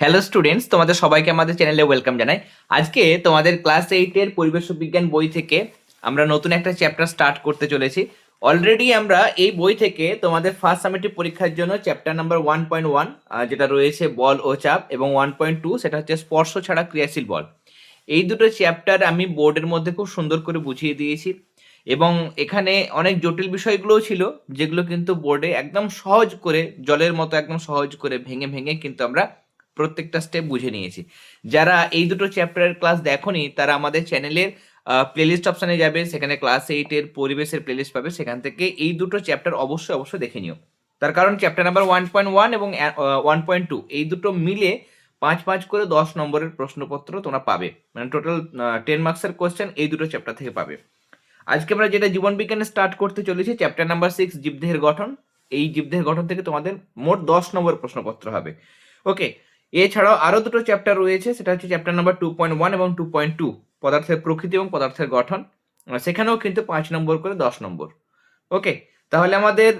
Hello students তোমাদের সবাইকে আমাদের চ্যানেলে ওয়েলকাম জানাই। আজকে তোমাদের ক্লাস এইটের পরিবেশ বিজ্ঞান বই থেকে আমরা নতুন একটা চ্যাপ্টার স্টার্ট করতে চলেছি। অলরেডি আমরা এই বই থেকে তোমাদের ফার্স্ট সামেটিভ পরীক্ষার জন্য chapter number one point one যেটা রয়েছে বল ও চাপ এবং ওয়ান পয়েন্ট টু সেটা হচ্ছে স্পর্শ ছাড়া ক্রিয়াশীল বল। এই দুটো চ্যাপ্টার আমি বোর্ডের মধ্যে খুব সুন্দর করে বুঝিয়ে দিয়েছি এবং এখানে অনেক জটিল বিষয়গুলোও ছিল, যেগুলো কিন্তু বোর্ডে একদম সহজ করে, জলের মতো একদম সহজ করে ভেঙে ভেঙে কিন্তু আমরা প্রত্যেকটা স্টেপ বুঝে নিয়েছি। যারা এই দুটো চ্যাপ্টারের ক্লাস দেখোনি, তারা আমাদের চ্যানেলের প্লেলিস্ট অপশানে যাবে। সেখানে ক্লাস এইটের পরিবেশের প্লেলিস্ট পাবে। সেখান থেকে এই দুটো চ্যাপ্টার অবশ্যই অবশ্যই দেখে নিও। তার কারণ chapter number one point one এবং ওয়ান পয়েন্ট টু এই দুটো মিলে পাঁচ পাঁচ করে দশ নম্বরের প্রশ্নপত্র তোমরা পাবে। মানে টোটাল টেন মার্কসের কোয়েশ্চেন এই দুটো চ্যাপ্টার থেকে পাবে। আজকে আমরা যেটা জীবন বিজ্ঞানে স্টার্ট করতে চলেছি চ্যাপ্টার নাম্বার সিক্স জীবদেহের গঠন। এই জীবদেহের গঠন থেকে তোমাদের মোট দশ নম্বর প্রশ্নপত্র হবে। ওকে এছাড়াও আরও দুটো চ্যাপ্টার রয়েছে, সেটা হচ্ছে chapter number two point one এবং টু পয়েন্ট টু পদার্থের প্রকৃতি এবং পদার্থের গঠন। সেখানেও কিন্তু পাঁচ নম্বর করে দশ নম্বর। ওকে তাহলে আমাদের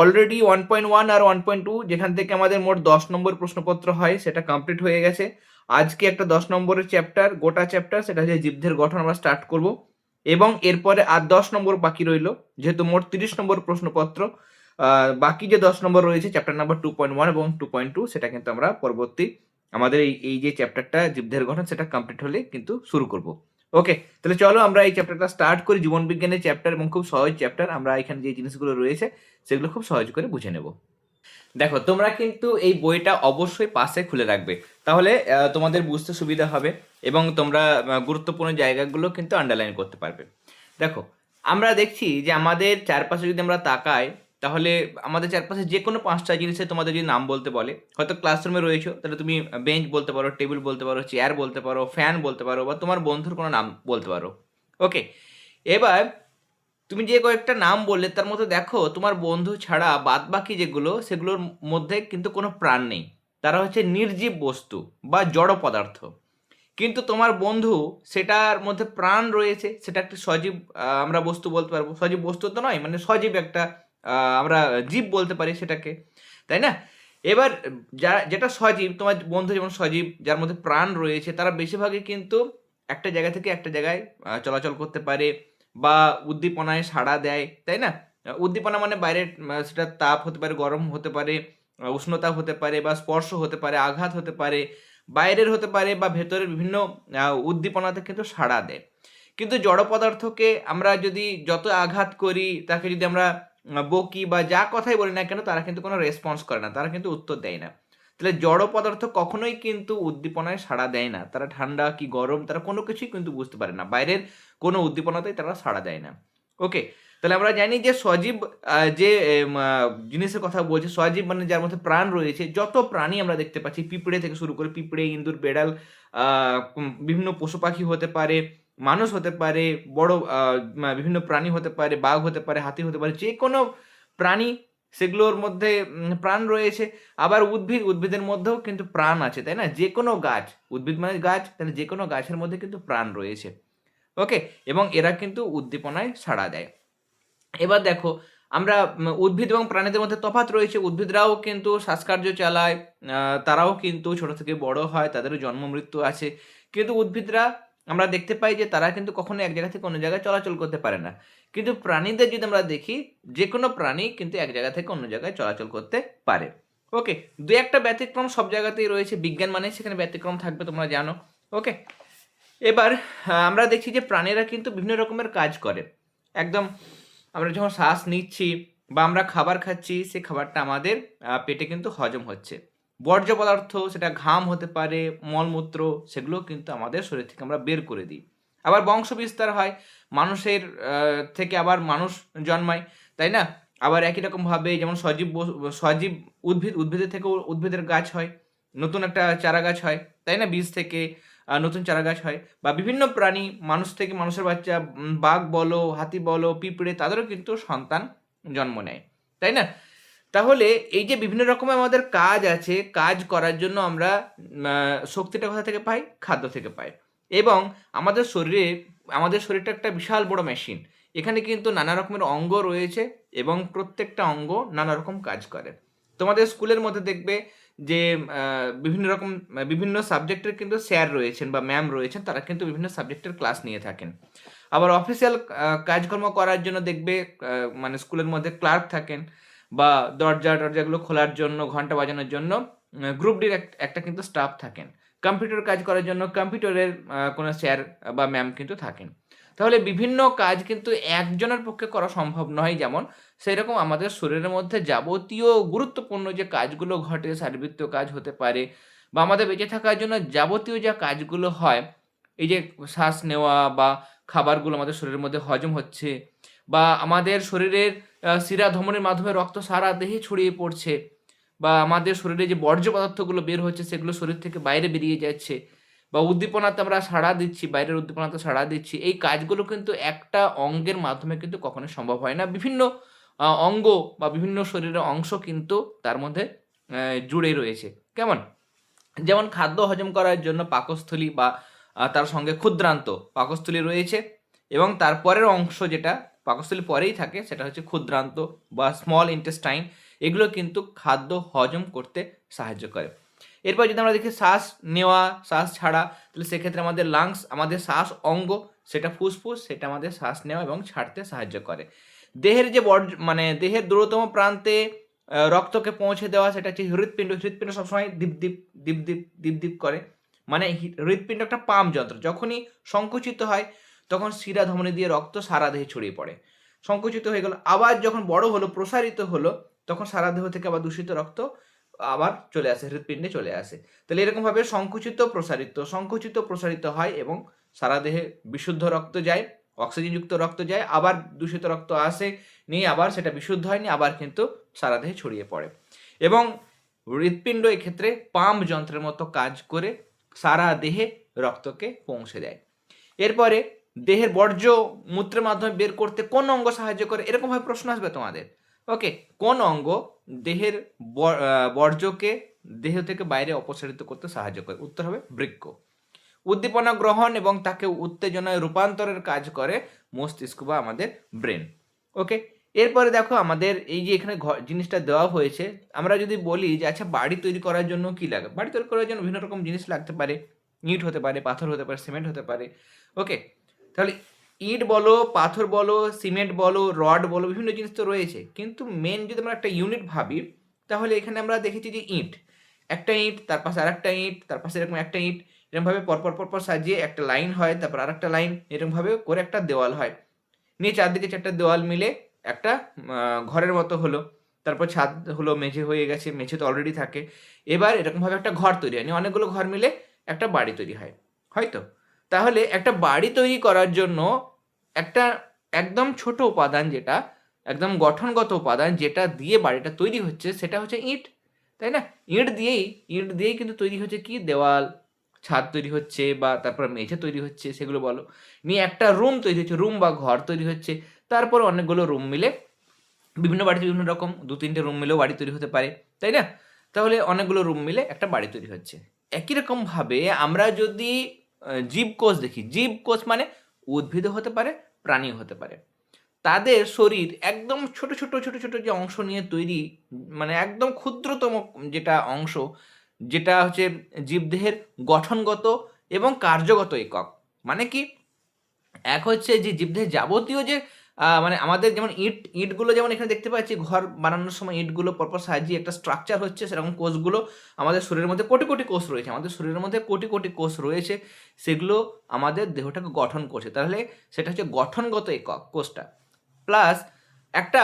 অলরেডি ওয়ান পয়েন্ট ওয়ান আর ওয়ান পয়েন্ট টু যেখান থেকে আমাদের মোট দশ নম্বর প্রশ্নপত্র হয়, সেটা কমপ্লিট হয়ে গেছে। আজকে একটা দশ নম্বরের চ্যাপ্টার গোটা চ্যাপ্টার সেটা হচ্ছে জীবদের গঠন আমরা স্টার্ট করব। এবং এরপরে আর দশ নম্বর বাকি রইল, যেহেতু মোট তিরিশ নম্বর প্রশ্নপত্র বাকি যে দশ নম্বর রয়েছে chapter number two point one এবং টু পয়েন্ট টু সেটা কিন্তু আমরা পরবর্তী আমাদের এই এই যে চ্যাপ্টারটা জীবদের গঠন, সেটা কমপ্লিট হলে কিন্তু শুরু করব। ওকে তাহলে চলো আমরা এই চ্যাপ্টারটা স্টার্ট করি। জীবন বিজ্ঞানের চ্যাপ্টার এবং খুব সহজ চ্যাপ্টার আমরা এখানে যে জিনিসগুলো রয়েছে, সেগুলো খুব সহজ করে বুঝে নেব। দেখো, তোমরা কিন্তু এই বইটা অবশ্যই পাশে খুলে রাখবে। তাহলে তোমাদের বুঝতে সুবিধা হবে এবং তোমরা গুরুত্বপূর্ণ জায়গাগুলো কিন্তু আন্ডারলাইন করতে পারবে। দেখো, আমরা দেখছি যে আমাদের চারপাশে যদি আমরা তাকাই তাহলে আমাদের চারপাশে যে কোনো পাঁচটা জিনিসে তোমাদের যদি নাম বলতে বলে, হয়তো ক্লাসরুমে রয়েছো, তাহলে তুমি বেঞ্চ বলতে পারো টেবিল বলতে পারো চেয়ার বলতে পারো ফ্যান বলতে পারো, বা তোমার বন্ধুর কোনো নাম বলতে পারো। ওকে এবার তুমি যে কয়েকটা নাম বললে, তার মধ্যে দেখো, তোমার বন্ধু ছাড়া বাদ বাকি যেগুলো, সেগুলোর মধ্যে কিন্তু কোনো প্রাণ নেই। তারা হচ্ছে নির্জীব বস্তু বা জড় পদার্থ। কিন্তু তোমার বন্ধু, সেটার মধ্যে প্রাণ রয়েছে, সেটা একটা সজীব আমরা বস্তু বলতে পারব। সজীব বস্তু তো নয় মানে সজীব একটা আমরা জীব বলতে পারি সেটাকে, তাই না? এবার যা যেটা সজীব, তোমার বন্ধু যেমন সজীব, যার মধ্যে প্রাণ রয়েছে, তারা বেশিরভাগই কিন্তু একটা জায়গা থেকে একটা জায়গায় চলাচল করতে পারে বা উদ্দীপনায় সাড়া দেয়, তাই না? উদ্দীপনা মানে বাইরে সেটা তাপ হতে পারে, গরম হতে পারে উষ্ণতা হতে পারে বা স্পর্শ হতে পারে, আঘাত হতে পারে, বাইরের হতে পারে বা ভেতরের বিভিন্ন উদ্দীপনাতে কিন্তু সাড়া দেয়। কিন্তু জড় পদার্থকে আমরা যদি যত আঘাত করি, তাকে যদি আমরা বকি বা যা কথাই বলি না কেন, তারা কিন্তু কোনো রেসপন্স করে না, তারা কিন্তু উত্তর দেয় না। তাহলে জড় পদার্থ কখনোই কিন্তু উদ্দীপনায় সাড়া দেয় না। তারা ঠান্ডা কি গরম, তারা কোনো কিছুই কিন্তু বুঝতে পারে না। বাইরের কোনো উদ্দীপনাতেই তারা সাড়া দেয় না। ওকে তাহলে আমরা জানি যে সজীব যে জিনিসের কথা বলছে, সজীব মানে যার মধ্যে প্রাণ রয়েছে, যত প্রাণী আমরা দেখতে পাচ্ছি, পিঁপড়ে থেকে শুরু করে পিঁপড়ে, ইঁদুর, বেড়াল বিভিন্ন পশু পাখি হতে পারে মানুষ হতে পারে, বড় বিভিন্ন প্রাণী হতে পারে, বাঘ হতে পারে, হাতি হতে পারে, যে কোনো প্রাণী সেগুলোর মধ্যে প্রাণ রয়েছে। আবার উদ্ভিদ, উদ্ভিদের মধ্যেও কিন্তু প্রাণ আছে, তাই না? যে কোনো গাছ, উদ্ভিদ মানে গাছ, তাহলে যে কোনো গাছের মধ্যে কিন্তু প্রাণ রয়েছে। ওকে? এবং এরা কিন্তু উদ্দীপনায় সাড়া দেয়। এবার দেখো, আমরা উদ্ভিদ এবং প্রাণীদের মধ্যে তফাৎ রয়েছে। উদ্ভিদরাও কিন্তু শ্বাসকার্য চালায় তারাও কিন্তু ছোট থেকে বড় হয়, তাদেরও জন্ম মৃত্যু আছে। কিন্তু উদ্ভিদরা আমরা দেখতে পাই যে তারা কিন্তু কখনো এক জায়গা থেকে অন্য জায়গায় চলাচল করতে পারে না। কিন্তু প্রাণীদের যদি আমরা দেখি যে কোনো প্রাণী কিন্তু এক জায়গা থেকে অন্য জায়গায় চলাচল করতে পারে। ওকে দু একটা ব্যতিক্রম সব জায়গাতেই রয়েছে। বিজ্ঞান মানে সেখানে ব্যতিক্রম থাকবে, তোমরা জানো। ওকে এবার আমরা দেখছি যে প্রাণীরা কিন্তু বিভিন্ন রকমের কাজ করে। একদম আমরা যখন শ্বাস নিচ্ছি বা আমরা খাবার খাচ্ছি সেই খাবারটা আমাদের পেটে কিন্তু হজম হচ্ছে। বর্জ্য পদার্থ, সেটা ঘাম হতে পারে, মলমূত্র, সেগুলো কিন্তু আমাদের শরীর থেকে আমরা বের করে দিই। আবার বংশ বিস্তার হয়, মানুষের থেকে আবার মানুষ জন্মায়, তাই না? আবার একই রকমভাবে যেমন সজীব সজীব উদ্ভিদ, উদ্ভিদের থেকেও উদ্ভিদের গাছ হয়, নতুন একটা চারা গাছ হয়, তাই না? বীজ থেকে নতুন চারা গাছ হয়, বা বিভিন্ন প্রাণী, মানুষ থেকে মানুষের বাচ্চা বাঘ বলো, হাতি বলো, পিঁপড়ে, তাদেরও কিন্তু সন্তান জন্ম নেয়, তাই না? তাহলে এই যে বিভিন্ন রকমের আমাদের কাজ আছে, কাজ করার জন্য আমরা শক্তিটা কোথা থেকে পাই? খাদ্য থেকে পাই। এবং আমাদের শরীরে, আমাদের শরীরটা একটা বিশাল বড় মেশিন এখানে কিন্তু নানা রকমের অঙ্গ রয়েছে এবং প্রত্যেকটা অঙ্গ নানা রকম কাজ করে। তোমাদের স্কুলের মধ্যে দেখবে যে বিভিন্ন রকম, বিভিন্ন সাবজেক্টের কিন্তু স্যার রয়েছেন বা ম্যাম রয়েছেন, তারা কিন্তু বিভিন্ন সাবজেক্টের ক্লাস নিয়ে থাকেন। আবার অফিসিয়াল কাজকর্ম করার জন্য দেখবে মানে স্কুলের মধ্যে ক্লার্ক থাকেন। বা দরজা টরজাগুলো খোলার জন্য, ঘণ্টা বাজানোর জন্য গ্রুপ ডির একটা কিন্তু স্টাফ থাকেন। কম্পিউটার কাজ করার জন্য কম্পিউটারের কোনো স্যার বা ম্যাম কিন্তু থাকেন। তাহলে বিভিন্ন কাজ কিন্তু একজনের পক্ষে করা সম্ভব নয় যেমন, সেরকম আমাদের শরীরের মধ্যে যাবতীয় গুরুত্বপূর্ণ যে কাজগুলো ঘটে শারীরবৃত্তীয় কাজ হতে পারে, বা আমাদের বেঁচে থাকার জন্য যাবতীয় যা কাজগুলো হয়, এই যে শ্বাস নেওয়া বা খাবারগুলো আমাদের শরীরের মধ্যে হজম হচ্ছে, বা আমাদের শরীরের শিরা ধমনের মাধ্যমে রক্ত সারা দেহে ছড়িয়ে পড়ছে বা আমাদের শরীরে যে বর্জ্য পদার্থগুলো বের হচ্ছে সেগুলো শরীর থেকে বাইরে বেরিয়ে যাচ্ছে বা উদ্দীপনাতে আমরা সাড়া দিচ্ছি, বাইরের উদ্দীপনাতে সাড়া দিচ্ছি, এই কাজগুলো কিন্তু একটা অঙ্গের মাধ্যমে কিন্তু কখনো সম্ভব হয় না। বিভিন্ন অঙ্গ বা বিভিন্ন শরীরের অংশ কিন্তু তার মধ্যে জুড়ে রয়েছে। কেমন? যেমন খাদ্য হজম করার জন্য পাকস্থলী বা তার সঙ্গে ক্ষুদ্রান্ত পাকস্থলী রয়েছে এবং তারপরের অংশ যেটা পাকস্থলী পরেই থাকে, সেটা হচ্ছে ক্ষুদ্রান্ত বা স্মল ইন্টেস্টাইন এগুলো কিন্তু খাদ্য হজম করতে সাহায্য করে। এরপর যদি আমরা দেখি শ্বাস নেওয়া, শ্বাস ছাড়া, তাহলে সেক্ষেত্রে আমাদের লাংস আমাদের শ্বাস অঙ্গ, সেটা ফুসফুস, সেটা আমাদের শ্বাস নেওয়া এবং ছাড়তে সাহায্য করে। দেহের যে বর্জ মানে দেহের দূরতম প্রান্তে রক্তকে পৌঁছে দেওয়া, সেটা হচ্ছে হৃৎপিণ্ড হৃৎপিণ্ড সবসময় দীপ দীপ দীপ দীপ দীপ দীপ করে। মানে হৃৎপিণ্ড একটা পাম যন্ত্র, যখনই সংকুচিত হয় তখন শিরা ধমনী দিয়ে রক্ত সারা দেহে ছড়িয়ে পড়ে। সংকুচিত হয়ে গেল। আবার যখন বড় হলো, প্রসারিত হলো, তখন সারা দেহ থেকে আবার দূষিত রক্ত আবার চলে আসে, হৃৎপিণ্ডে চলে আসে। তাহলে এরকম ভাবে সংকুচিত, প্রসারিত সংকুচিত, প্রসারিত হয় এবং সারা দেহে বিশুদ্ধ রক্ত যায়, অক্সিজেনযুক্ত রক্ত যায়, আবার দূষিত রক্ত আসে নিয়ে আবার সেটা বিশুদ্ধ হয়নি, আবার কিন্তু সারা দেহে ছড়িয়ে পড়ে। এবং হৃৎপিণ্ড এক্ষেত্রে পাম্প যন্ত্রের মতো কাজ করে সারা দেহে রক্তকে পৌঁছে দেয়। এরপরে দেহের বর্জ্য মূত্রের মাধ্যমে বের করতে কোন অঙ্গ সাহায্য করে? এরকমভাবে প্রশ্ন আসবে তোমাদের। ওকে কোন অঙ্গ দেহের বর্জ্যকে দেহ থেকে বাইরে অপসারিত করতে সাহায্য করে? উত্তর হবে বৃক্ক। উদ্দীপনা গ্রহণ এবং তাকে উত্তেজনায় রূপান্তরের কাজ করে মস্তিষ্ক বা আমাদের ব্রেন। ওকে এরপরে দেখো আমাদের এই যে এখানে জিনিসটা দেওয়া হয়েছে, আমরা যদি বলি যে আচ্ছা বাড়ি তৈরি করার জন্য কি লাগে? বাড়ি তৈরি করার জন্য বিভিন্ন রকম জিনিস লাগতে পারে। ইট হতে পারে, পাথর হতে পারে, সিমেন্ট হতে পারে। ওকে তাহলে ইট বলো, পাথর বলো, সিমেন্ট বলো, রড বলো, বিভিন্ন জিনিস তো রয়েছে। কিন্তু মেন যদি আমরা একটা ইউনিট ভাবি, তাহলে এখানে আমরা দেখেছি যে ইট, একটা ইট, তার পাশে আরেকটা ইট, তার পাশে এরকম একটা ইট, এরকমভাবে পরপর পরপর সাজিয়ে একটা লাইন হয়, তারপর আরেকটা লাইন এরকমভাবে করে একটা দেওয়াল হয়। নিয়ে চারদিকে চারটা দেওয়াল মিলে একটা ঘরের মতো হলো। তারপর ছাদ হলো, মেঝে হয়ে গেছে, মেঝে তো অলরেডি থাকে। এবার এরকমভাবে একটা ঘর তৈরি হয়। অনেকগুলো ঘর মিলে একটা বাড়ি তৈরি হয়। হয়তো? তাহলে একটা বাড়ি তৈরি করার জন্য একটা একদম ছোট উপাদান যেটা, একদম গঠনগত উপাদান যেটা দিয়ে বাড়িটা তৈরি হচ্ছে, সেটা হচ্ছে ইট, তাই না? ইট দিয়েই ইট দিয়েই কিন্তু তৈরি হচ্ছে কি? দেওয়াল, ছাদ তৈরি হচ্ছে বা তারপর মেঝে তৈরি হচ্ছে, সেগুলো বলো। নিয়ে একটা রুম তৈরি হচ্ছে, রুম বা ঘর তৈরি হচ্ছে, তারপর অনেকগুলো রুম মিলে, বিভিন্ন বাড়িতে বিভিন্ন রকম, দু তিনটে রুম মিলেও বাড়ি তৈরি হতে পারে, তাই না? তাহলে অনেকগুলো রুম মিলে একটা বাড়ি তৈরি হচ্ছে। একই রকমভাবে আমরা যদি জীবকোষ দেখি। জীবকোষ মানে উদ্ভিদও হতে পারে, প্রাণীও হতে পারে। তাদের শরীর একদম ছোট ছোট ছোট ছোট যে অংশ নিয়ে তৈরি মানে একদম ক্ষুদ্রতম যেটা অংশ, যেটা হচ্ছে জীবদেহের গঠনগত এবং কার্যগত একক। মানে কি? এক হচ্ছে যে জীবদেহের যাবতীয় যে মানে আমাদের যেমন ইট, ইটগুলো যেমন এখানে দেখতে পাচ্ছি, ঘর বানানোর সময় ইটগুলো পরপর সাজিয়ে একটা স্ট্রাকচার হচ্ছে, সেরকম কোষগুলো আমাদের শরীরের মধ্যে কোটি কোটি কোষ রয়েছে। আমাদের শরীরের মধ্যে কোটি কোটি কোষ রয়েছে, সেগুলো আমাদের দেহটাকে গঠন করছে। তাহলে সেটা হচ্ছে গঠনগত একক কোষটা। প্লাস একটা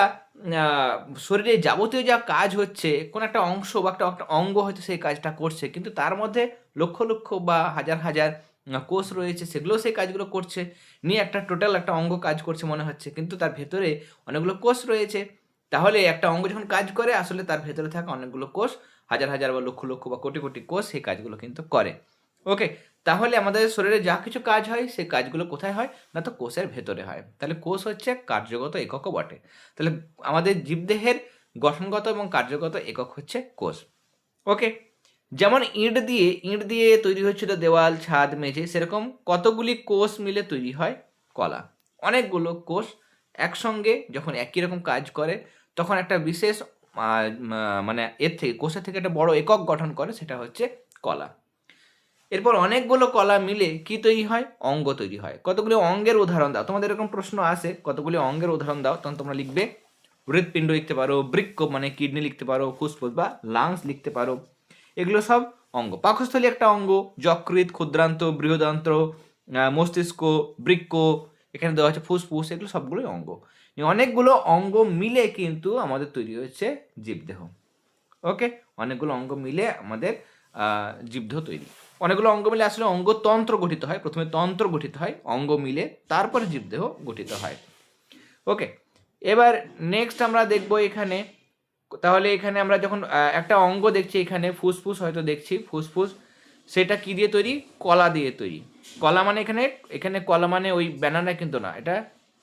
শরীরে যাবতীয় যা কাজ হচ্ছে, কোন একটা অংশ বা একটা অঙ্গ হয়তো সেই কাজটা করছে, কিন্তু তার মধ্যে লক্ষ লক্ষ বা হাজার হাজার কোষ রয়েছে, সেগুলো সেই কাজগুলো করছে। নিয়ে একটা টোটাল একটা অঙ্গ কাজ করছে মনে হচ্ছে। কিন্তু তার ভেতরে অনেকগুলো কোষ রয়েছে। তাহলে একটা অঙ্গ যখন কাজ করে, আসলে তার ভেতরে থাকা অনেকগুলো কোষ, হাজার হাজার বা লক্ষ লক্ষ বা কোটি কোটি কোষ সেই কাজগুলো কিন্তু করে। ওকে তাহলে আমাদের শরীরে যা কিছু কাজ হয়, সেই কাজগুলো কোথায় হয়? না তো কোষের ভেতরে হয়। তাহলে কোষ হচ্ছে কার্যগত এককও বটে। তাহলে আমাদের জীবদেহের গঠনগত এবং কার্যগত একক হচ্ছে কোষ। ওকে যেমন ইট দিয়ে ইট দিয়ে তৈরি হচ্ছিল দেওয়াল, ছাদ, মেঝে, সেরকম কতগুলি কোষ মিলে তৈরি হয়? কলা। অনেকগুলো কোষ একসঙ্গে যখন একই রকম কাজ করে, তখন একটা বিশেষ মানে এর থেকে, কোষের থেকে একটা বড় একক গঠন করে, সেটা হচ্ছে কলা। এরপর অনেকগুলো কলা মিলে কি তৈরি হয়? অঙ্গ তৈরি হয়। কতগুলি অঙ্গের উদাহরণ দাও? তোমাদের এরকম প্রশ্ন আছে, কতগুলি অঙ্গের উদাহরণ দাও, তখন তোমরা লিখবে, হৃৎপিণ্ড লিখতে পারো বৃক্ক মানে কিডনি লিখতে পারো, ফুসফুস বা লাংস লিখতে পারো। এগুলো সব অঙ্গ। পাকস্থলী একটা অঙ্গ, যকৃৎ, ক্ষুদ্রান্ত বৃহদান্ত্র মস্তিষ্ক, বৃক্ক, এখানে দেওয়া আছে ফুসফুস, এগুলো সবগুলোই অঙ্গ। অনেকগুলো অঙ্গ মিলে কিন্তু আমাদের তৈরি হচ্ছে জীবদেহ। ওকে? অনেকগুলো অঙ্গ মিলে আমাদের জীবদেহ তৈরি। অনেকগুলো অঙ্গ মিলে আসলে অঙ্গতন্ত্র গঠিত হয়। প্রথমে তন্ত্র গঠিত হয়, অঙ্গ মিলে তারপরে জীবদেহ গঠিত হয়। ওকে? এবার নেক্সট আমরা দেখব এখানে তাহলে এখানে আমরা যখন একটা অঙ্গ দেখছি এখানে, ফুসফুস হয়তো দেখছি, ফুসফুস, সেটা কি দিয়ে তৈরি? কলা দিয়ে তৈরি। কলা মানে এখানে এখানে কলা মানে ওই ব্যানানা কিন্তু না, এটা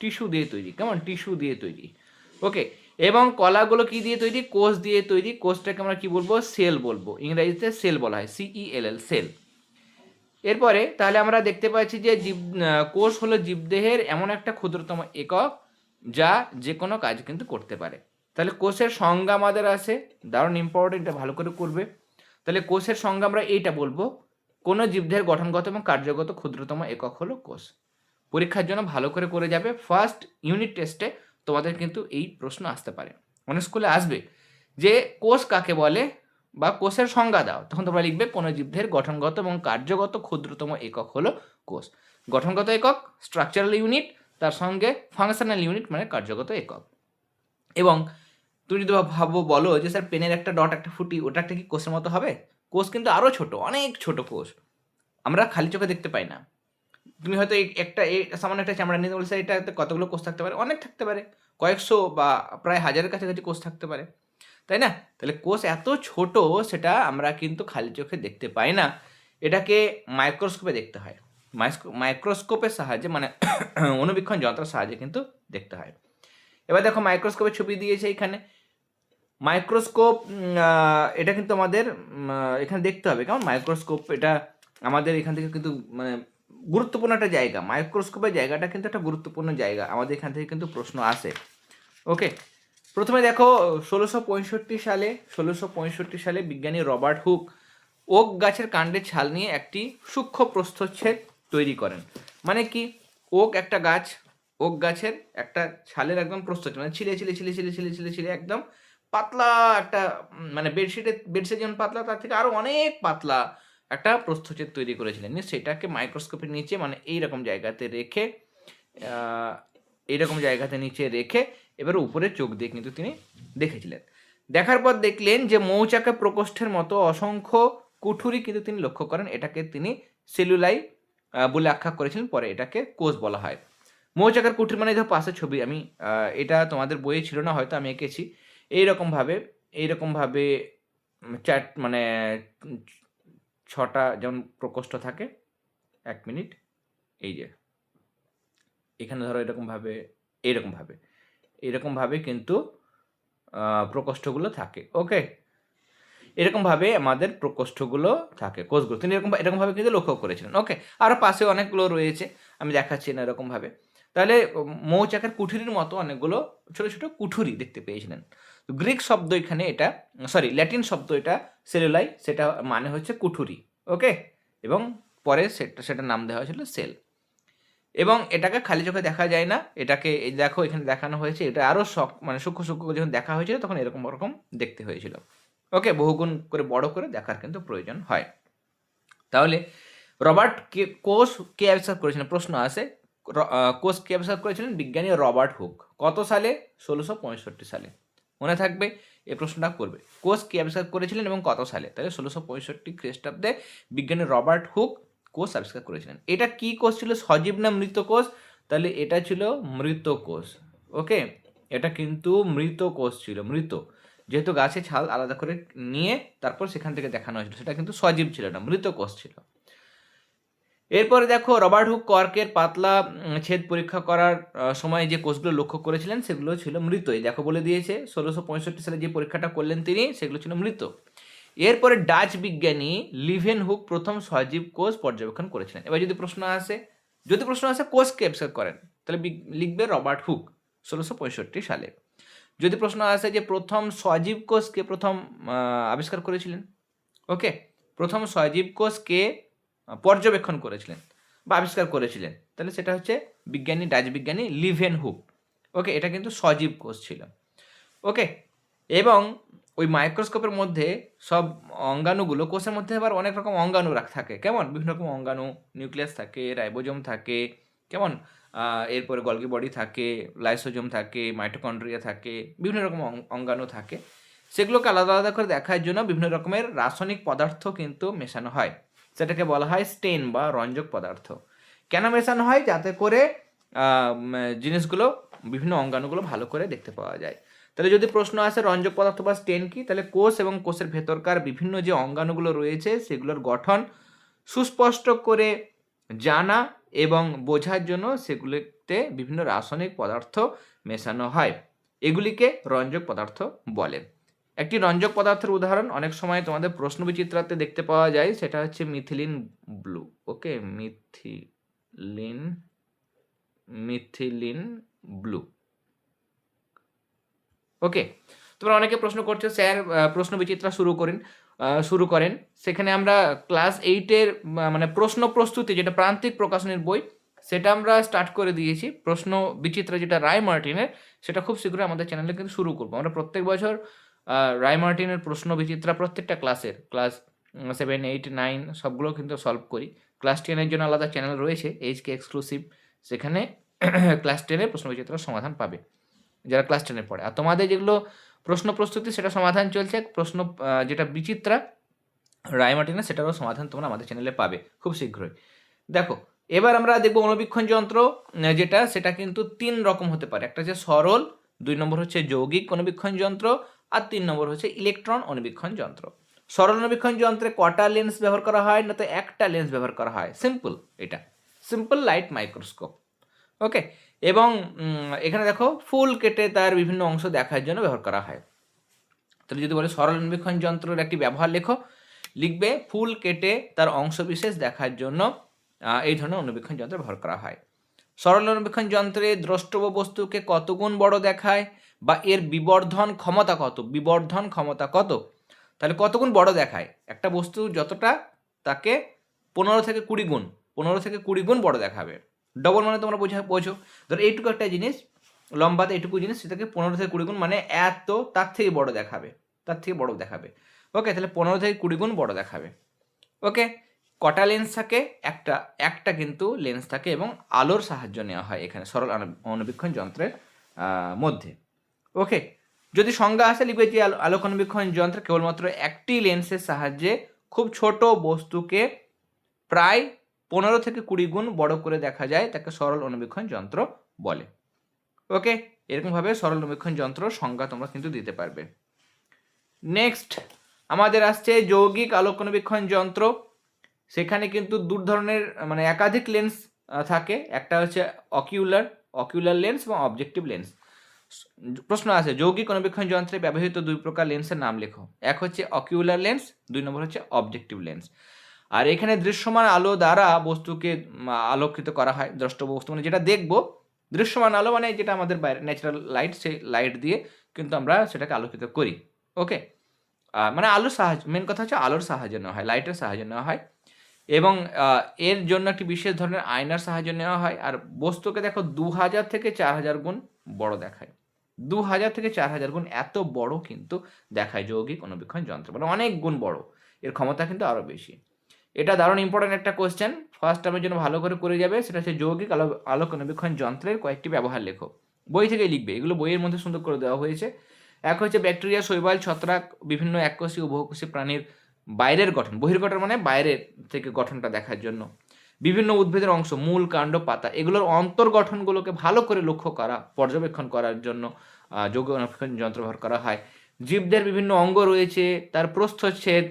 টিস্যু দিয়ে তৈরি, কেমন? টিস্যু দিয়ে তৈরি। ওকে এবং কলাগুলো কি দিয়ে তৈরি? কোষ দিয়ে তৈরি। কোষটাকে আমরা কি বলব? সেল বলব। ইংরেজিতে সেল বলা হয় সিই এল এল সেল। এরপরে তাহলে আমরা দেখতে পাচ্ছি যে জীব কোষ হলো জীবদেহের এমন একটা ক্ষুদ্রতম একক যা যে কোনো কাজ কিন্তু করতে পারে। তাহলে কোষের সংজ্ঞা আমাদের আছে। দারুণ ইম্পর্টেন্ট এটা ভালো করে করবে। তাহলে কোষের সংজ্ঞা আমরা এইটা বলব, কোনো জীবদের গঠনগত এবং কার্যগত ক্ষুদ্রতম একক হলো কোষ। পরীক্ষার জন্য ভালো করে করে যাবে। ফার্স্ট ইউনিট টেস্টে তোমাদের কিন্তু এই প্রশ্ন আসতে পারে। অনেক স্কুলে আসবে যে কোষ কাকে বলে বা কোষের সংজ্ঞা দাও। তখন তোমরা লিখবে কোনো জীবদের গঠনগত এবং কার্যগত ক্ষুদ্রতম একক হলো কোষ। গঠনগত একক স্ট্রাকচারাল ইউনিট তার সঙ্গে ফাংশনাল ইউনিট মানে কার্যগত একক। এবং তুমি যদি ভাবো, বলো যে, স্যার, পেনের একটা ডট, একটা ফুটি, ওটা একটা কি কোষের মতো হবে? কোষ কিন্তু আরও ছোট, অনেক ছোট কোষ। আমরা খালি চোখে দেখতে পাই না। তুমি হয়তো একটা, এই সামান্য একটা চামড়া নিতে বলছে এটাতে কতগুলো কোষ থাকতে পারে? অনেক থাকতে পারে। কয়েকশো বা প্রায় হাজারের কাছাকাছি কোষ থাকতে পারে। তাই না? তাহলে কোষ এত ছোট, সেটা আমরা কিন্তু খালি চোখে দেখতে পাই না। এটাকে মাইক্রোস্কোপে দেখতে হয়। মাইক্রোস্কোপের সাহায্যে মানে অনুবীক্ষণ যন্ত্রের সাহায্যে কিন্তু দেখতে হয়। এবার দেখো মাইক্রোস্কোপের ছবি দিয়েছে এখানে। মাইক্রোস্কোপ এটা কিন্তু আমাদের এখানে দেখতে হবে। কেমন? মাইক্রোস্কোপ এটা আমাদের এখান থেকে কিন্তু মানে গুরুত্বপূর্ণ একটা জায়গা। মাইক্রোস্কোপের জায়গাটা কিন্তু একটা গুরুত্বপূর্ণ জায়গা। আমাদের এখান থেকে কিন্তু প্রশ্ন আসে। ওকে প্রথমে দেখো, ষোলোশো পঁয়ষট্টি সালে, ষোলোশো পঁয়ষট্টি সালে বিজ্ঞানী রবার্ট হুক ওক গাছের কাণ্ডের ছাল নিয়ে একটি সূক্ষ্ম প্রস্থচ্ছেদ তৈরি করেন। মানে কি? ওক একটা গাছ, ওক গাছের একটা ছালের একদম প্রস্থচ্ছেদ মানে ছিলে ছিলে ছিলে ছিলে ছিলে ছিলে ছিলে একদম পাতলা একটা মানে বেডশিটের বেডশিট যেমন পাতলা, তার থেকে আরও অনেক পাতলা একটা প্রস্থচ্ছেদ তৈরি করেছিলেন। সেটাকে মাইক্রোস্কোপের নিচে মানে এইরকম জায়গাতে রেখে এইরকম জায়গাতে নিচে রেখে এবার উপরে চোখ দিয়ে কিন্তু তিনি দেখেছিলেন। দেখার পর দেখলেন যে মৌচাকে প্রকোষ্ঠের মতো অসংখ্য কুঠুরি কিন্তু তিনি লক্ষ্য করেন। এটাকে তিনি সেলুলাই বলে আখ্যা করেছিলেন। পরে এটাকে কোষ বলা হয়। মৌচাকের কুঠুরি মানে ধর পাশে ছবি। আমি এটা তোমাদের বইয়ে ছিল না, হয়তো আমি এঁকেছি। এইরকমভাবে এইরকমভাবে চার মানে ছটা যেমন প্রকোষ্ঠ থাকে, এক মিনিট, এই যে। এখানে ধরো এরকমভাবে এইরকমভাবে এরকমভাবে কিন্তু প্রকোষ্ঠগুলো থাকে, ওকে? এরকমভাবে আমাদের প্রকোষ্ঠগুলো থাকে, কোষগুলো। তিনি এরকম এরকমভাবে কিন্তু লক্ষ্য করেছিলেন, ওকে? আরও পাশে অনেকগুলো রয়েছে, আমি দেখাচ্ছি না এরকমভাবে তাহলে মৌচাকের কুঠুরির মতো অনেকগুলো ছোট ছোট কুঠুরি দেখতে পেয়েছিলেন। গ্রিক শব্দ এখানে এটা সরি ল্যাটিন শব্দ এটা সেলুলাই সেটা মানে হচ্ছে কুঠুরি ওকে এবং পরে সেটা সেটা নাম দেওয়া হয়েছিল সেল এবং এটাকে খালি চোখে দেখা যায় না, এটাকে দেখো এখানে দেখানো হয়েছে, এটা আরও শখ মানে সূক্ষ্ম সূক্ষ্ম যখন দেখা হয়েছিল, তখন এরকম ওরকম দেখতে হয়েছিল ওকে বহুগুণ করে বড় করে দেখার কিন্তু প্রয়োজন হয়। তাহলে রবার্ট কে, কোষ কে আবিষ্কার করেছিলেন? প্রশ্ন আসে কোষ কে আবিষ্কার করেছিলেন? বিজ্ঞানী রবার্ট হুক। কত সালে? ষোলোশো পঁয়ষট্টি সালে। মনে থাকবে এই প্রশ্নটা করবে। কোষ কে আবিষ্কার করেছিলেন এবং কত সালে? তাহলে ষোলোশো পঁয়ষট্টি খ্রিস্টাব্দে বিজ্ঞানী রবার্ট হুক কোষ আবিষ্কার করেছিলেন। এটা কি কোষ ছিল? সজীব না মৃত কোষ? তাহলে এটা ছিল মৃত কোষ ওকে এটা কিন্তু মৃত কোষ ছিল, মৃত। যেহেতু গাছে ছাল আলাদা করে নিয়ে তারপর সেখান থেকে দেখানো হয়েছিল। সেটা কিন্তু সজীব ছিল না, মৃত কোষ ছিল। এরপরে দেখো, রবার্ট হুক কর্কের পাতলা ছেদ পরীক্ষা করার সময় যে কোষগুলো লক্ষ্য করেছিলেন, সেগুলো ছিল মৃতই। দেখো বলে দিয়েছে, ষোলোশো পঁয়ষট্টি সালে যে পরীক্ষাটা করলেন তিনি, সেগুলো ছিল মৃত। এরপরে ডাচ বিজ্ঞানী লিভেন হুক প্রথম সজীব কোষ পর্যবেক্ষণ করেছিলেন। এবার যদি প্রশ্ন আসে, যদি প্রশ্ন আসে, কোষ কে আবিষ্কার করেন? তাহলে লিখবে রবার্ট হুক, ষোলোশো পঁয়ষট্টি সালে। যদি প্রশ্ন আসে যে প্রথম সজীব কোষকে প্রথম আবিষ্কার করেছিলেন? ওকে, প্রথম সজীব কোষকে পর্যবেক্ষণ করেছিলেন বা আবিষ্কার করেছিলেন। তাহলে সেটা হচ্ছে বিজ্ঞানী ডাচ বিজ্ঞানী লিভেন হুক ওকে, এটা কিন্তু সজীব কোষ ছিল। ওকে, এবং ওই মাইক্রোস্কোপের মধ্যে সব অঙ্গাণুগুলো, কোষের মধ্যে আবার অনেক রকম অঙ্গাণু রাখ, থাকে। কেমন? বিভিন্ন রকম অঙ্গাণু, নিউক্লিয়াস থাকে, রাইবোজোম থাকে, কেমন? এরপরে গলগি বডি থাকে, লাইসোজোম থাকে, মাইটোকন্ড্রিয়া থাকে, বিভিন্ন রকম অঙ্গাণু থাকে। সেগুলোকে আলাদা আলাদা করে দেখার জন্য বিভিন্ন রকমের রাসায়নিক পদার্থ কিন্তু মেশানো হয়। সেটাকে বলা হয় স্টেন বা রঞ্জক পদার্থ। কেন মেশানো হয়? যাতে করে জিনিসগুলো, বিভিন্ন অঙ্গাণুগুলো ভালো করে দেখতে পাওয়া যায়। তাহলে যদি প্রশ্ন আসে রঞ্জক পদার্থ বা স্টেন কি, তাহলে কোষ এবং কোষের ভেতরকার বিভিন্ন যে অঙ্গাণুগুলো রয়েছে, সেগুলোর গঠন সুস্পষ্ট করে জানা এবং বোঝার জন্য সেগুলিতে বিভিন্ন রাসায়নিক পদার্থ মেশানো হয়। এগুলিকে রঞ্জক পদার্থ বলে। একটি রঞ্জক পদার্থের উদাহরণ, অনেক সময় তোমাদের প্রশ্ন বিচিত্রাতে দেখতে পাওয়া যায়, সেটা হচ্ছে methylene blue, okay? Methylene methylene blue. Okay? তোমরা অনেকে প্রশ্ন করছ, স্যার প্রশ্ন বিচিত্রা শুরু করেন শুরু করেন। সেখানে আমরা ক্লাস এইটের মানে প্রশ্ন প্রস্তুতি, যেটা প্রান্তিক প্রকাশনের বই, সেটা আমরা স্টার্ট করে দিয়েছি। প্রশ্ন বিচিত্রা যেটা রায় মার্টিনের, সেটা খুব শীঘ্রই আমাদের চ্যানেলে কিন্তু শুরু করব। আমরা প্রত্যেক বছর রায় মার্টিনের প্রশ্ন বিচিত্রা প্রত্যেকটা ক্লাসের, ক্লাস সেভেন এইট নাইন সবগুলো কিন্তু সলভ করি। ক্লাস টেনের জন্য আলাদা চ্যানেল রয়েছে এইচকে এক্সক্লুসিভ সেখানে ক্লাস টেনের প্রশ্ন বিচিত্রার সমাধান পাবে, যারা ক্লাস টেনে পড়ে। আর তোমাদের যেগুলো প্রশ্ন প্রস্তুতি, সেটা সমাধান চলছে। প্রশ্ন যেটা বিচিত্রা রায়মার্টিনা সেটারও সমাধান তোমরা আমাদের চ্যানেলে পাবে, খুব শীঘ্রই। দেখো, এবার আমরা দেখব অনুবীক্ষণ যন্ত্র যেটা, সেটা কিন্তু তিন রকম হতে পারে। একটা হচ্ছে সরল, দুই নম্বর হচ্ছে যৌগিক অনুবীক্ষণ যন্ত্র আর তিন নম্বর হচ্ছে ইলেকট্রন অনুবীক্ষণ যন্ত্র। সরল অনুবীক্ষণ যন্ত্রে কটা লেন্স ব্যবহার করা হয় না তো একটা লেন্স ব্যবহার করা হয়? সিম্পল এটা। সিম্পল লাইট মাইক্রোস্কোপ ওকে এবং এখানে দেখো, ফুল কেটে তার বিভিন্ন অংশ দেখার জন্য ব্যবহার করা হয়। তাহলে যদি বলে সরল অনুবীক্ষণ যন্ত্রের একটি ব্যবহার লেখো, লিখবে ফুল কেটে তার অংশ বিশেষ দেখার জন্য এই ধরনের অনুবীক্ষণ যন্ত্র ব্যবহার করা হয়। সরল অনুবীক্ষণ যন্ত্রে দ্রষ্টব্য বস্তুকে কতগুণ বড় দেখায়? বা এর বিবর্ধন ক্ষমতা কত? বিবর্ধন ক্ষমতা কত? তাহলে কতগুণ বড় দেখায়? একটা বস্তু যতটা তাকে পনেরো থেকে কুড়ি গুণ, পনেরো থেকে কুড়ি গুণ বড় দেখাবে। ডবল মানে তোমরা বোঝা, বোঝো। ধরো এইটুকু একটা জিনিস, লম্বাতে এইটুকু জিনিস, সেটাকে পনেরো থেকে কুড়ি গুণ মানে এত তার থেকে বড় দেখাবে, তার থেকে বড় দেখাবে। ওকে তাহলে পনেরো থেকে কুড়ি গুণ বড় দেখাবে। ওকে কটা লেন্স থাকে? একটা একটা কিন্তু লেন্স থাকে এবং আলোর সাহায্য নেওয়া হয় এখানে সরল অনুবীক্ষণ যন্ত্রের মধ্যে। ওকে যদি সংজ্ঞা আসে, লিখবে যে আলো- আলোক যন্ত্র কেবলমাত্র একটি লেন্সের সাহায্যে খুব ছোট বস্তুকে প্রায় পনেরো থেকে কুড়ি গুণ বড় করে দেখা যায়, তাকে সরল অনুবীক্ষণ যন্ত্র বলে। ওকে এরকমভাবে সরল অনুবীক্ষণ যন্ত্র সংজ্ঞা তোমরা কিন্তু দিতে পারবে। নেক্সট আমাদের আসছে যৌগিক আলোক অনুবীক্ষণ যন্ত্র। সেখানে কিন্তু দু ধরনের মানে একাধিক লেন্স থাকে। একটা হচ্ছে অকিউলার অকিউলার লেন্স এবং অবজেক্টিভ লেন্স প্রশ্ন আছে, যৌগিক অনুবীক্ষণ যন্ত্রে ব্যবহৃত দুই প্রকার লেন্সের নাম লেখো। এক হচ্ছে অকিউলার লেন্স দুই নম্বর হচ্ছে অবজেক্টিভ লেন্স আর এখানে দৃশ্যমান আলো দ্বারা বস্তুকে আলোকিত করা হয়, দ্রষ্টব্য বস্তু। মানে যেটা দেখব, দৃশ্যমান আলো মানে যেটা আমাদের বাইরে ন্যাচারাল লাইট সেই লাইট দিয়ে কিন্তু আমরা সেটাকে আলোকিত করি। ওকে মানে আলোর সাহায্য মেন কথা হচ্ছে আলোর সাহায্য নেওয়া হয় লাইটের সাহায্য নেওয়া হয়। এবং এর জন্য একটি বিশেষ ধরনের আয়নার সাহায্য নেওয়া হয়। আর বস্তুকে দেখো দু হাজার থেকে চার হাজার গুণ বড় দেখায়। দু হাজার থেকে চার হাজার গুণ এত বড় কিন্তু দেখায় যৌগিক অনুবীক্ষণ যন্ত্র মানে অনেক গুণ বড়। এর ক্ষমতা কিন্তু আরও বেশি। এটা দারুণ ইম্পর্টেন্ট একটা কোয়েশ্চেন ফার্স্ট টাইমের জন্য ভালো করে করে যাবে, সেটা হচ্ছে যৌগিক আলো আলোক অনুবীক্ষণ যন্ত্রের কয়েকটি ব্যবহার লেখো। বই থেকে লিখবে, এগুলো বইয়ের মধ্যে সুন্দর করে দেওয়া হয়েছে। এক হচ্ছে ব্যাকটেরিয়া, শৈবাল, ছত্রাক, বিভিন্ন এককোষী, উভকোষী প্রাণীর বাইরের গঠন। বহির্গঠন মানে বাইরের থেকে গঠনটা দেখার জন্য। বিভিন্ন উদ্ভিদের অংশ, মূল কাণ্ড, পাতা, এগুলোর অন্তর্গঠনগুলোকে ভালো করে লক্ষ্য করা, পর্যবেক্ষণ করার জন্য যৌগ যন্ত্র ব্যবহার করা হয়। জীবদের বিভিন্ন অঙ্গ রয়েছে, তার প্রস্থচ্ছেদ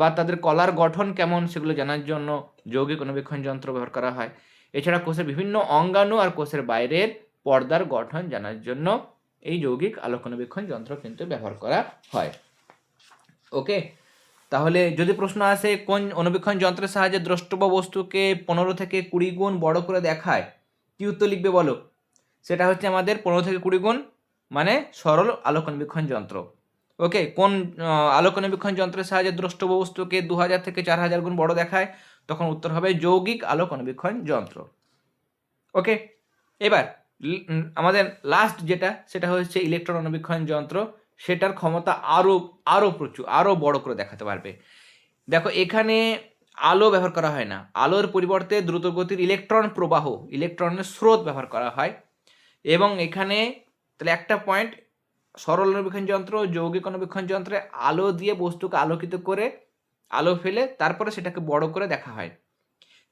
বা তাদের কলার গঠন কেমন সেগুলো জানার জন্য যৌগিক অনুবীক্ষণ যন্ত্র ব্যবহার করা হয়। এছাড়া কোষের বিভিন্ন অঙ্গাণু আর কোষের বাইরের পর্দার গঠন জানার জন্য এই যৌগিক আলোক অনুবীক্ষণ যন্ত্র কিন্তু ব্যবহার করা হয়। ওকে তাহলে যদি প্রশ্ন আসে, কোন অনুবীক্ষণ যন্ত্রের সাহায্যে দ্রষ্টব্য বস্তুকে পনেরো থেকে কুড়ি গুণ বড় করে দেখায়, কি উত্তর লিখবে বলো? সেটা হচ্ছে আমাদের পনেরো থেকে কুড়ি গুণ মানে সরল আলোকনিবীক্ষণ যন্ত্র। ওকে, কোন আলোকনিবীক্ষণ যন্ত্রের সাহায্যে দ্রষ্টব্য বস্তুকে দু হাজার থেকে চার হাজার গুণ বড় দেখায়, তখন উত্তর হবে যৌগিক আলোকনিবীক্ষণ যন্ত্র। ওকে, এবার আমাদের লাস্ট যেটা, সেটা হচ্ছে ইলেকট্রন অণুবীক্ষণ যন্ত্র। সেটার ক্ষমতা আরও আরও প্রচুর আরও বড় করে দেখাতে পারবে। দেখো, এখানে আলো ব্যবহার করা হয় না। আলোর পরিবর্তে দ্রুতগতির ইলেকট্রন প্রবাহ, ইলেকট্রনের স্রোত ব্যবহার করা হয়। এবং এখানে তাহলে একটা পয়েন্ট সরল অণুবীক্ষণ যন্ত্র, যৌগিক অণুবীক্ষণ যন্ত্রে আলো দিয়ে বস্তুকে আলোকিত করে আলো ফেলে তারপরে সেটাকে বড় করে দেখা হয়।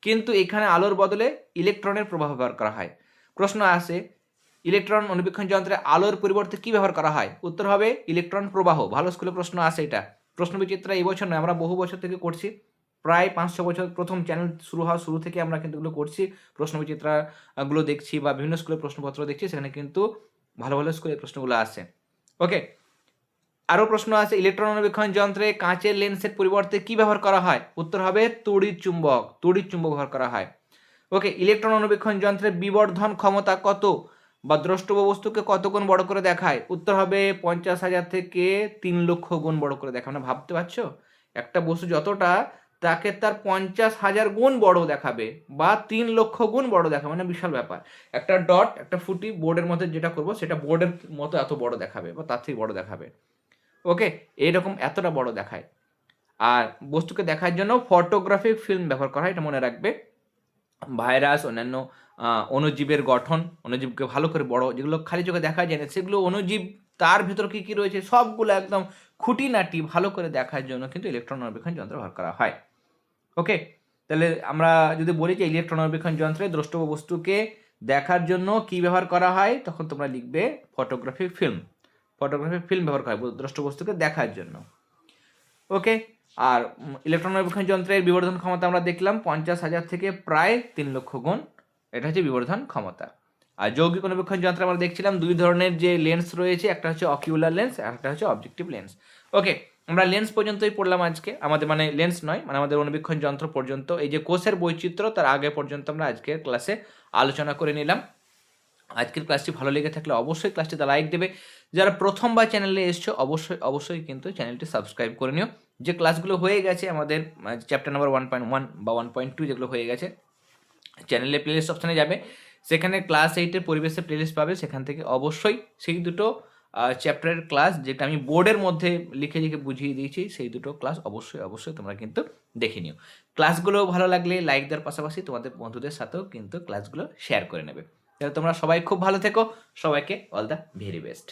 কিন্তু এখানে আলোর বদলে ইলেকট্রনের প্রভাব ব্যবহার করা হয়। প্রশ্ন আসে ইলেকট্রন অণুবীক্ষণ যন্ত্রে আলোর পরিবর্তে কি ব্যবহার করা হয়? উত্তর হবে ইলেকট্রন প্রবাহ। ভালো স্কুলে প্রশ্ন আসে এটা। প্রশ্ন বিচিত্রা এই বছর নয় আমরা বহু বছর থেকে করছি। প্রায় পাঁচশো বছর প্রথম চ্যানেল শুরু হওয়া শুরু থেকে আমরা কিন্তু এগুলো করছি। প্রশ্ন বিচিত্রা আহ, গুলো দেখছি বা বিভিন্ন স্কুলের প্রশ্নপত্র দেখছি সেখানে কিন্তু ভালো ভালো স্কুলের প্রশ্নগুলো আসে ওকে আরও প্রশ্ন আছে ইলেকট্রন অণুবীক্ষণ যন্ত্রে কাঁচের লেন্সের পরিবর্তে কি ব্যবহার করা হয়? উত্তর হবে তড়িৎ চুম্বক। তড়িৎ চুম্বক ব্যবহার করা হয়। ওকে ইলেকট্রন অনুবীক্ষণ যন্ত্রের বিবর্ধন ক্ষমতা কত? বা দ্রষ্টব্য বস্তুকে কত গুণ বড় করে দেখায়? উত্তর হবে পঞ্চাশ হাজার থেকে তিন লক্ষ গুণ বড় করে দেখায়। মানে ভাবতে পারছ? একটা বস্তু যতটা, তাকে তার পঞ্চাশ হাজার গুণ বড় দেখাবে বা তিন লক্ষ গুণ বড় দেখাবে। মানে বিশাল ব্যাপার। একটা ডট, একটা ফুটি বোর্ডের মধ্যে যেটা করব, সেটা বোর্ডের মতো এত বড় দেখাবে বা তার থেকে বড় দেখাবে। ওকে? এইরকম এতটা বড় দেখায়। আর বস্তুকে দেখার জন্য ফটোগ্রাফিক ফিল্ম ব্যবহার করা হয়, এটা মনে রাখবে। ভাইরাস, অন্যান্য অণুজীবের গঠন, অণুজীবকে ভালো করে বড়, যেগুলো খালি চোখে দেখা যায় না, সেগুলো অণুজীব, তার ভিতর কি কি রয়েছে, সবগুলো একদম খুঁটিনাটি ভালো করে দেখার জন্য কিন্তু ইলেকট্রন অণুবীক্ষণ যন্ত্র ব্যবহার করা হয়। ওকে তাহলে আমরা যদি বলি যে ইলেকট্রন অণুবীক্ষণ যন্ত্রে দ্রষ্টব্য বস্তুকে দেখার জন্য কি ব্যবহার করা হয়, তখন তোমরা লিখবে ফটোগ্রাফি ফিল্ম ফটোগ্রাফি ফিল্ম ব্যবহার করা হয় দ্রষ্টব্য বস্তুকে দেখার জন্য। ওকে আর ইলেকট্রন অণুবীক্ষণ যন্ত্রের বিবর্ধন ক্ষমতা আমরা দেখলাম পঞ্চাশ হাজার থেকে প্রায় তিন লক্ষ গুণ। এটা হচ্ছে বিবর্ধন ক্ষমতা। আর যৌগিক অণুবীক্ষণ যন্ত্র আমরা দেখছিলাম, দুই ধরনের যে লেন্স রয়েছে, একটা হচ্ছে অকিউলার লেন্স আর একটা হচ্ছে অবজেক্টিভ লেন্স ওকে আমরা লেন্স পর্যন্তই পড়লাম আজকে। আমাদের মানে লেন্স নয় মানে আমাদের অণুবীক্ষণ যন্ত্র পর্যন্ত। এই যে কোষের বৈচিত্র্য, তার আগে পর্যন্ত আমরা আজকের ক্লাসে আলোচনা করে নিলাম। আজকের ক্লাসটি ভালো লেগে থাকলে অবশ্যই ক্লাসটিতে লাইক দেবে। যারা প্রথমবার চ্যানেলে এসছো, অবশ্যই অবশ্যই কিন্তু চ্যানেলটি সাবস্ক্রাইব করে নিও। যে ক্লাসগুলো হয়ে গেছে, আমাদের chapter number one point one বা ওয়ান পয়েন্ট টু যেগুলো হয়ে গেছে চ্যানেলে প্লেলিস্ট অপশানে যাবে। সেখানে ক্লাস এইটের পরিবেশের প্লেলিস্ট পাবে। সেখান থেকে অবশ্যই সেই দুটো চ্যাপ্টারের ক্লাস যেটা আমি বোর্ডের মধ্যে লিখে লিখে বুঝিয়ে দিয়েছি, সেই দুটো ক্লাস অবশ্যই অবশ্যই তোমরা কিন্তু দেখে নিও। ক্লাসগুলো ভালো লাগলে লাইক দেওয়ার পাশাপাশি তোমাদের বন্ধুদের সাথেও কিন্তু ক্লাসগুলো শেয়ার করে নেবে। তাহলে তোমরা সবাই খুব ভালো থেকো। সবাইকে অল দ্য ভেরি বেস্ট